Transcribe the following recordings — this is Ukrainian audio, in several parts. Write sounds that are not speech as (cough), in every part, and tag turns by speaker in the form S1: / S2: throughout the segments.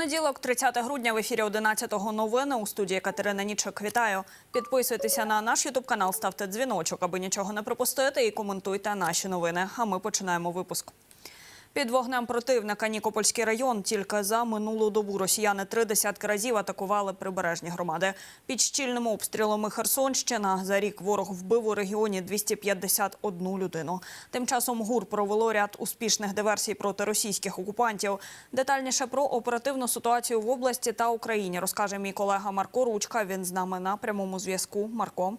S1: Понеділок, 30 грудня, в ефірі 11-го новини у студії Катерина Нічок. Вітаю. Підписуйтеся на наш ютуб канал, ставте дзвіночок, аби нічого не пропустити, і коментуйте наші новини. А ми починаємо випуск. Під вогнем противника Нікопольський район тільки за минулу добу росіяни три десятки разів атакували прибережні громади. Під щільним обстрілом і Херсонщина за рік ворог вбив у регіоні 251 людину. Тим часом ГУР провело ряд успішних диверсій проти російських окупантів. Детальніше про оперативну ситуацію в області та Україні розкаже мій колега Марко Ручка. Він з нами на прямому зв'язку. Марко.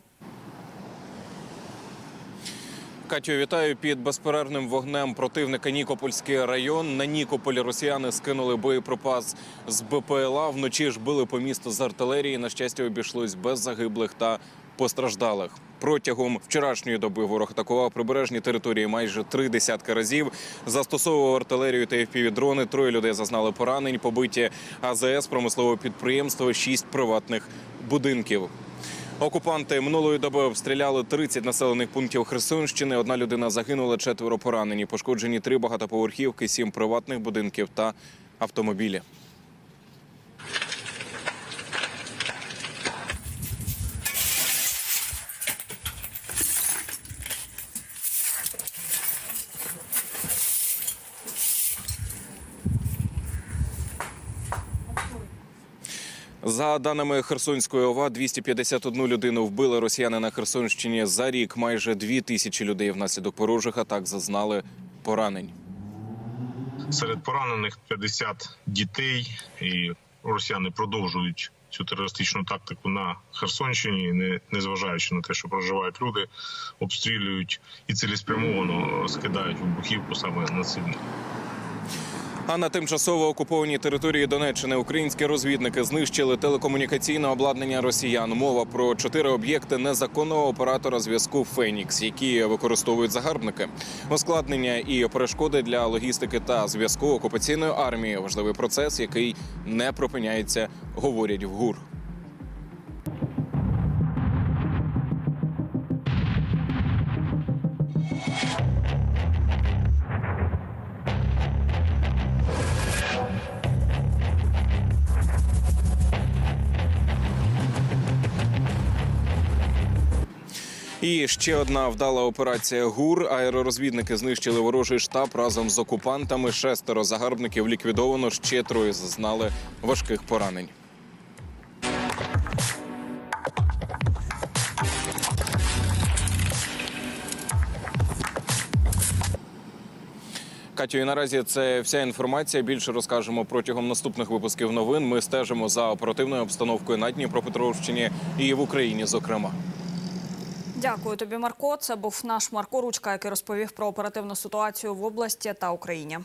S2: Катю, вітаю під безперервним вогнем противника Нікопольський район. На Нікополі росіяни скинули боєприпас з БПЛА. Вночі ж били по місту з артилерії. На щастя, обійшлось без загиблих та постраждалих. Протягом вчорашньої доби ворог атакував прибережні території майже три десятки разів. Застосовував артилерію та FPV-дрони. Троє людей зазнали поранень. Побиті АЗС, промислове підприємство, шість приватних будинків. Окупанти минулої доби обстріляли 30 населених пунктів Херсонщини. Одна людина загинула, четверо поранені. Пошкоджені три багатоповерхівки, сім приватних будинків та автомобілі. За даними Херсонської ОВА, 251 людину вбили росіяни на Херсонщині за рік. Майже дві тисячі людей внаслідок ворожих атак зазнали поранень.
S3: Серед поранених 50 дітей, і росіяни продовжують цю терористичну тактику на Херсонщині, не незважаючи на те, що проживають люди, обстрілюють і цілеспрямовано скидають вибухівку саме на цивільних.
S2: А на тимчасово окупованій території Донеччини українські розвідники знищили телекомунікаційне обладнання росіян. Мова про чотири об'єкти незаконного оператора зв'язку Фенікс, які використовують загарбники. Ускладнення і перешкоди для логістики та зв'язку окупаційної армії важливий процес, який не припиняється, говорять в ГУР. І ще одна вдала операція ГУР. Аеророзвідники знищили ворожий штаб разом з окупантами. Шестеро загарбників ліквідовано. Ще троє зазнали важких поранень. Катю, і наразі це вся інформація. Більше розкажемо протягом наступних випусків новин. Ми стежимо за оперативною обстановкою на Дніпропетровщині і в Україні, зокрема.
S1: Дякую тобі, Марко. Це був наш Марко Ручка, який розповів про оперативну ситуацію в області та Україні.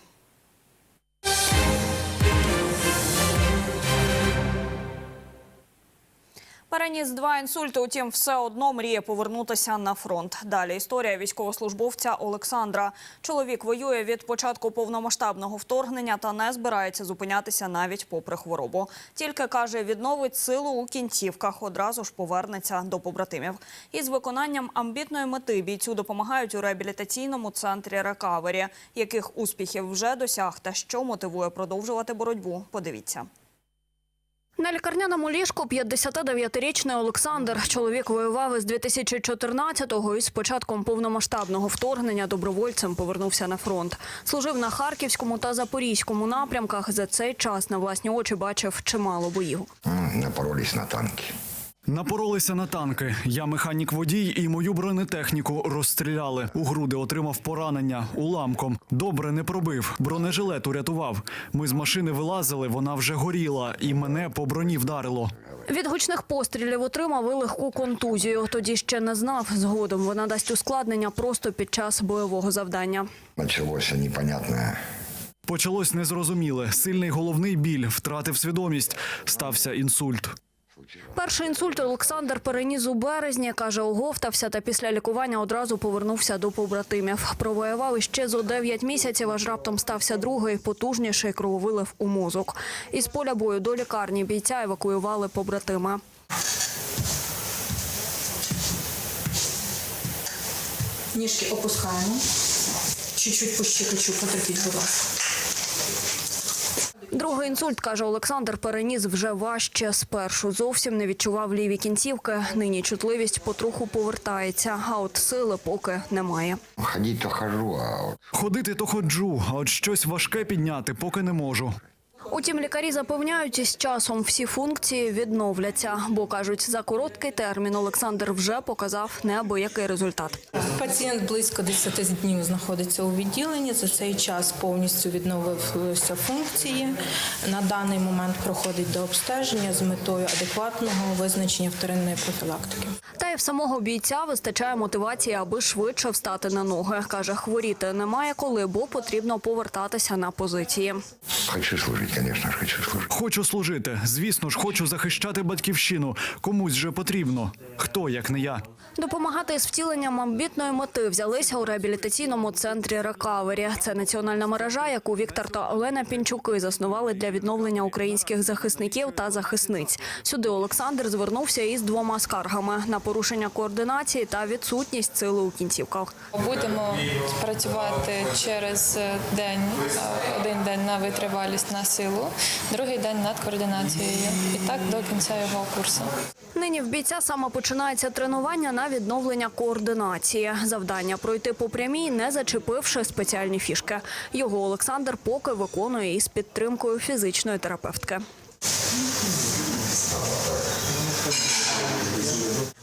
S1: Переніс два інсульти, утім, все одно мріє повернутися на фронт. Далі історія військовослужбовця Олександра. Чоловік воює від початку повномасштабного вторгнення та не збирається зупинятися навіть попри хворобу. Тільки каже, відновить силу у кінцівках, одразу ж повернеться до побратимів. Із виконанням амбітної мети бійцю допомагають у реабілітаційному центрі рекавері, яких успіхів вже досяг та що мотивує продовжувати боротьбу. Подивіться. На лікарняному ліжку 59-річний Олександр. Чоловік воював із 2014-го і з початком повномасштабного вторгнення добровольцем повернувся на фронт. Служив на Харківському та Запорізькому напрямках. За цей час на власні очі бачив чимало боїв.
S4: Напоролись на танки.
S5: Напоролися на танки. Я механік водій і мою бронетехніку розстріляли. У груди отримав поранення уламком. Добре не пробив. Бронежилет урятував. Ми з машини вилазили, вона вже горіла, і мене по броні вдарило.
S1: Від гучних пострілів отримав і легку контузію. Тоді ще не знав. Згодом вона дасть ускладнення просто під час бойового завдання.
S4: Началось непонятное.
S5: Почалось незрозуміле. Сильний головний біль, втратив свідомість. Стався інсульт.
S1: Перший інсульт Олександр переніс у березні. Каже, оговтався та після лікування одразу повернувся до побратимів. Провоював іще зо 9 місяців, аж раптом стався другий, потужніший крововилив у мозок. Із поля бою до лікарні бійця евакуювали побратими.
S6: Ніжки опускаємо. Чуть-чуть по щекочу потерпіть, будь ласка.
S1: Другий інсульт, каже Олександр, переніс вже важче. Спершу зовсім не відчував ліві кінцівки. Нині чутливість потроху повертається, а от сили поки немає.
S4: Ходити то хожу, а от...
S5: Ходити то ходжу, а от щось важке підняти поки не можу.
S1: Утім, лікарі запевняють, із часом всі функції відновляться, бо кажуть, за короткий термін Олександр вже показав неабиякий результат.
S6: Пацієнт близько 10 днів знаходиться у відділенні. За цей час повністю відновилися функції. На даний момент проходить до обстеження з метою адекватного визначення вторинної профілактики.
S1: Та й в самого бійця вистачає мотивації, аби швидше встати на ноги. каже, хворіти немає коли, бо потрібно повертатися на позиції.
S4: хочу служить, конечно же, хочу служить.
S5: Хочу служити. Звісно ж, хочу захищати батьківщину. Комусь же потрібно. Хто як не я?
S1: Допомагати з втіленням амбітної мети взялися у реабілітаційному центрі Рекавері. Це національна мережа, яку Віктор та Олена Пінчуки заснували для відновлення українських захисників та захисниць. Сюди Олександр звернувся із двома скаргами на порушення координації та відсутність сили у кінцівках.
S7: Будемо працювати через день, е, один день на витривалість на силу, другий день над координацією. І так до кінця його курсу.
S1: Нині в бійця саме починається тренування на відновлення координації. Завдання пройти по прямій, не зачепивши спеціальні фішки. Його Олександр поки виконує із підтримкою фізичної терапевтки.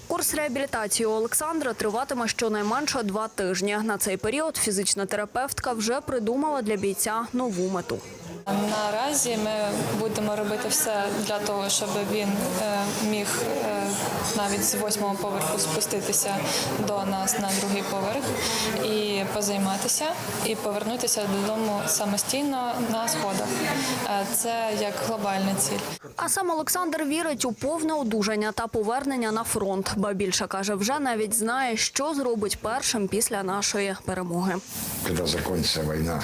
S1: Курс реабілітації у Олександра триватиме щонайменше два тижні. На цей період фізична терапевтка вже придумала для бійця нову мету.
S7: Наразі ми будемо робити все для того, щоб він е, міг е, навіть з восьмого поверху спуститися до нас на другий поверх і позайматися, і повернутися додому самостійно на сходах. Е, Це як глобальна ціль.
S1: А сам Олександр вірить у повне одужання та повернення на фронт. Ба більше каже, вже навіть знає, що зробить першим після нашої перемоги.
S4: Когда закончится война,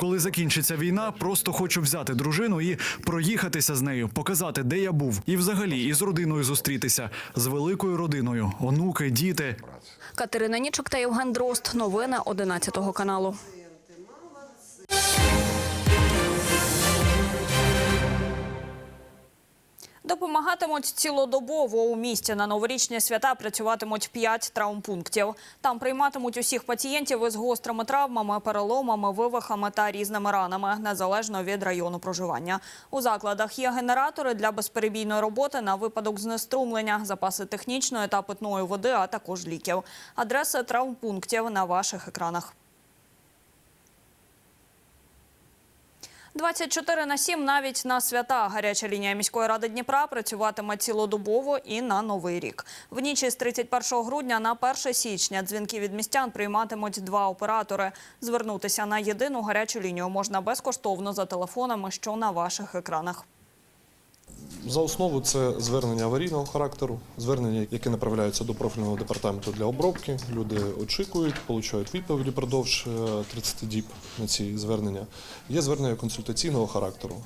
S5: Коли закінчиться війна, просто хочу взяти дружину і проїхатися з нею, показати, де я був, і взагалі із родиною зустрітися з великою родиною, онуки, діти.
S1: Катерина Нічок та Євген Дрозд. Новини 11 каналу. Допомагатимуть цілодобово у місті на новорічні свята працюватимуть 5 травмпунктів. Там прийматимуть усіх пацієнтів із гострими травмами, переломами, вивихами та різними ранами, незалежно від району проживання. У закладах є генератори для безперебійної роботи на випадок знеструмлення, запаси технічної та питної води, а також ліків. Адреси травмпунктів на ваших екранах. 24 на 7 навіть на свята. Гаряча лінія міської ради Дніпра працюватиме цілодобово і на Новий рік. В ніч із 31 грудня на 1 січня дзвінки від містян прийматимуть два оператори. Звернутися на єдину гарячу лінію можна безкоштовно за телефонами, що на ваших екранах.
S8: За основу це звернення аварійного характеру, звернення, які направляються до профільного департаменту для обробки. Люди очікують, отримують відповіді продовж е, 30 діб на ці звернення. Є звернення консультаційного характеру.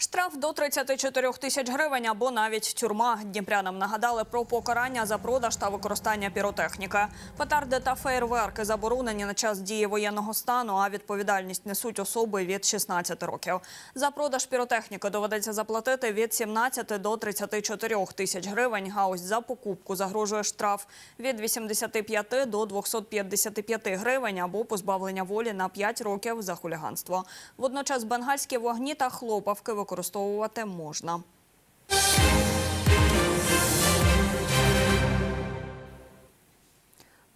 S1: Штраф до 34 тисяч гривень або навіть тюрма. Дніпрянам нагадали про покарання за продаж та використання піротехніки. Петарди та фейерверки заборонені на час дії воєнного стану, а відповідальність несуть особи від 16 років. За продаж піротехніки доведеться заплатити від 17 до 34 тисяч гривень. А ось за покупку загрожує штраф від 85 до 255 гривень або позбавлення волі на 5 років за хуліганство. Водночас бенгальські вогні та хлопавки використовувати можна.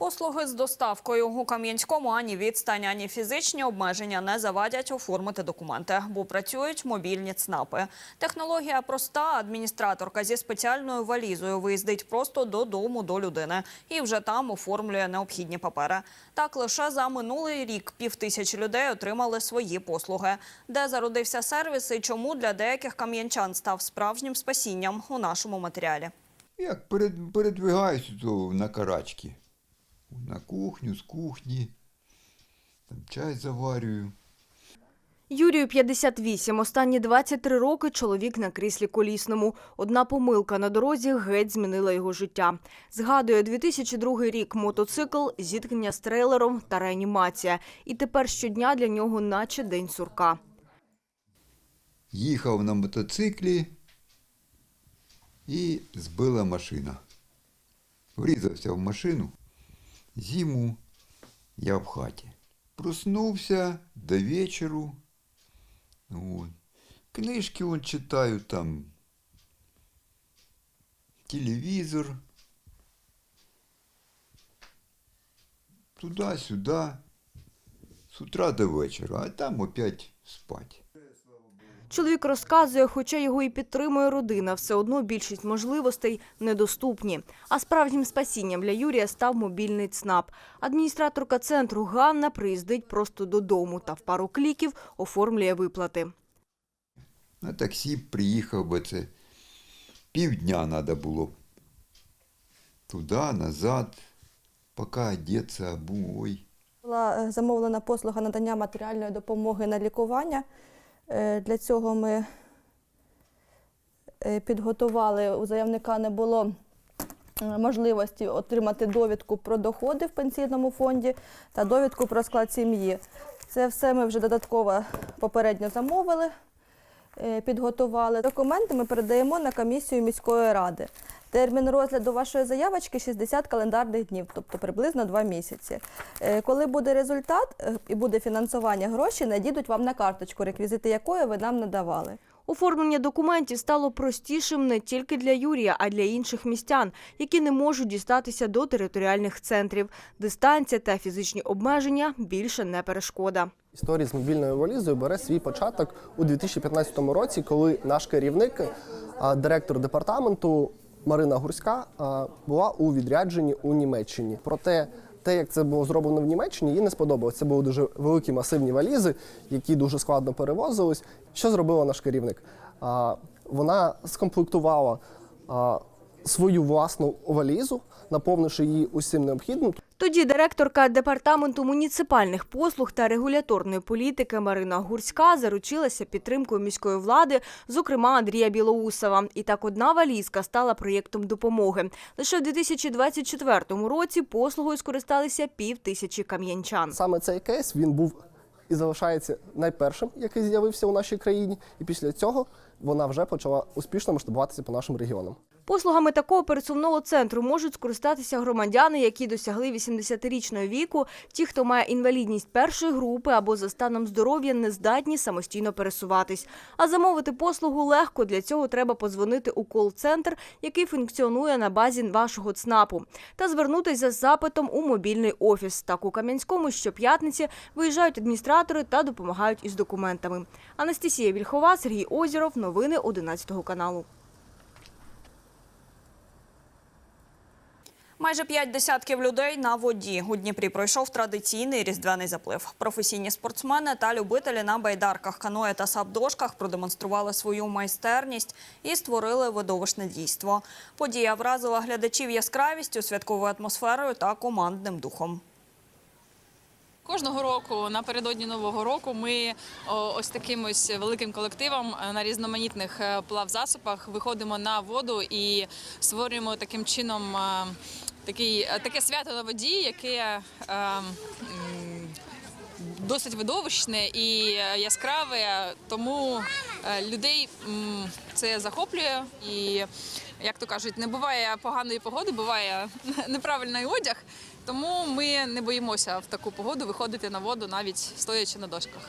S1: Послуги з доставкою у Кам'янському ані відстань, ані фізичні обмеження не завадять оформити документи, бо працюють мобільні ЦНАПи. Технологія проста. Адміністраторка зі спеціальною валізою виїздить просто додому до людини і вже там оформлює необхідні папери. Так лише за минулий рік півтисячі людей отримали свої послуги. Де зародився сервіс і чому для деяких кам'янчан став справжнім спасінням у нашому матеріалі.
S9: Як перед, передвигаюся на карачки. На кухню, з кухні, там чай заварюю.
S10: Юрію 58. Останні 23 роки чоловік на кріслі колісному. Одна помилка на дорозі геть змінила його життя. Згадує 2002 рік мотоцикл, зіткнення з трейлером та реанімація. І тепер щодня для нього наче день сурка.
S9: їхав на мотоциклі і збила машина. Врізався в машину. Зиму я в хаті. Проснувся до вечору. От. Книжки он читаю там. Телевізор. Туди-сюди. З утра до вечора, а там опять спать.
S10: Чоловік розказує, хоча його і підтримує родина, все одно більшість можливостей недоступні. А справжнім спасінням для Юрія став мобільний ЦНАП. Адміністраторка центру Ганна приїздить просто додому та в пару кліків оформлює виплати.
S9: На таксі приїхав би це. Півдня треба було. Туди, назад, поки одеться, або ой.
S11: Була е, замовлена послуга надання матеріальної допомоги на лікування. Е, Для цього ми е, підготували, у заявника не було е, можливості отримати довідку про доходи в пенсійному фонді та довідку про склад сім'ї. Це все ми вже додатково попередньо замовили, підготували. Документи ми передаємо на комісію міської ради. Термін розгляду вашої заявочки 60 календарних днів, тобто приблизно 2 місяці. Е, Коли буде результат е, і буде фінансування, гроші надійдуть вам на карточку, реквізити якої ви нам надавали.
S10: Оформлення документів стало простішим не тільки для Юрія, а й для інших містян, які не можуть дістатися до територіальних центрів. Дистанція та фізичні обмеження більше не перешкода.
S12: Історія з мобільною валізою бере свій початок у 2015 році, коли наш керівник, а, директор департаменту Марина Гурська, була у відрядженні у Німеччині. Проте те, як це було зроблено в Німеччині, їй не сподобалось. Це були дуже великі масивні валізи, які дуже складно перевозились. Що зробила наш керівник? Вона скомплектувала свою власну валізу, наповнивши її усім необхідним.
S10: Тоді директорка департаменту муніципальних послуг та регуляторної політики Марина Гурська заручилася підтримкою міської влади, зокрема Андрія Білоусова. І так одна валізка стала проєктом допомоги. Лише в 2024 році послугою скористалися пів тисячі кам'янчан.
S12: Саме цей кейс він був і залишається найпершим, який з'явився у нашій країні, і після цього вона вже почала успішно масштабуватися по нашим регіонам.
S10: Послугами такого пересувного центру можуть скористатися громадяни, які досягли 80-річного віку, ті, хто має інвалідність першої групи або за станом здоров'я не здатні самостійно пересуватись. А замовити послугу легко. Для цього треба подзвонити у кол-центр, який функціонує на базі вашого ЦНАПу, та звернутися з запитом у мобільний офіс. Так у Кам'янському щоп'ятниці виїжджають адміністратори та допомагають із документами. Анастасія Вільхова, Сергій Озіров. Новини 11 каналу.
S1: Майже п'ять десятків людей на воді. У Дніпрі пройшов традиційний різдвяний заплив. Професійні спортсмени та любителі на байдарках, каное та сапдошках продемонстрували свою майстерність і створили видовищне дійство. Подія вразила глядачів яскравістю, святковою атмосферою та командним духом.
S13: Кожного року напередодні нового року ми ось таким ось великим колективом е, на різноманітних е, плавзасобах виходимо на воду і створюємо таким чином е, такий, е, таке свято на воді, яке е, м, досить видовищне і яскраве. Тому е, людей це захоплює і. Як то кажуть, не буває поганої погоди, буває (laughs) неправильний одяг. Тому ми не боїмося в таку погоду виходити на воду, навіть стоячи на дошках.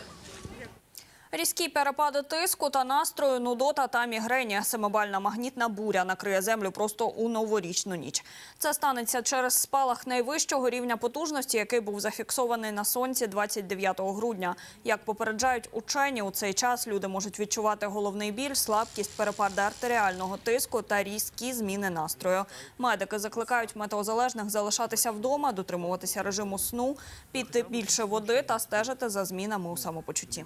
S1: Різкі перепади тиску та настрою, нудота та мігрені. Семибальна магнітна буря накриє землю просто у новорічну ніч. Це станеться через спалах найвищого рівня потужності, який був зафіксований на сонці 29 грудня. Як попереджають учені, у цей час люди можуть відчувати головний біль, слабкість, перепади артеріального тиску та різкі зміни настрою. Медики закликають метеозалежних залишатися вдома, дотримуватися режиму сну, піти більше води та стежити за змінами у самопочутті.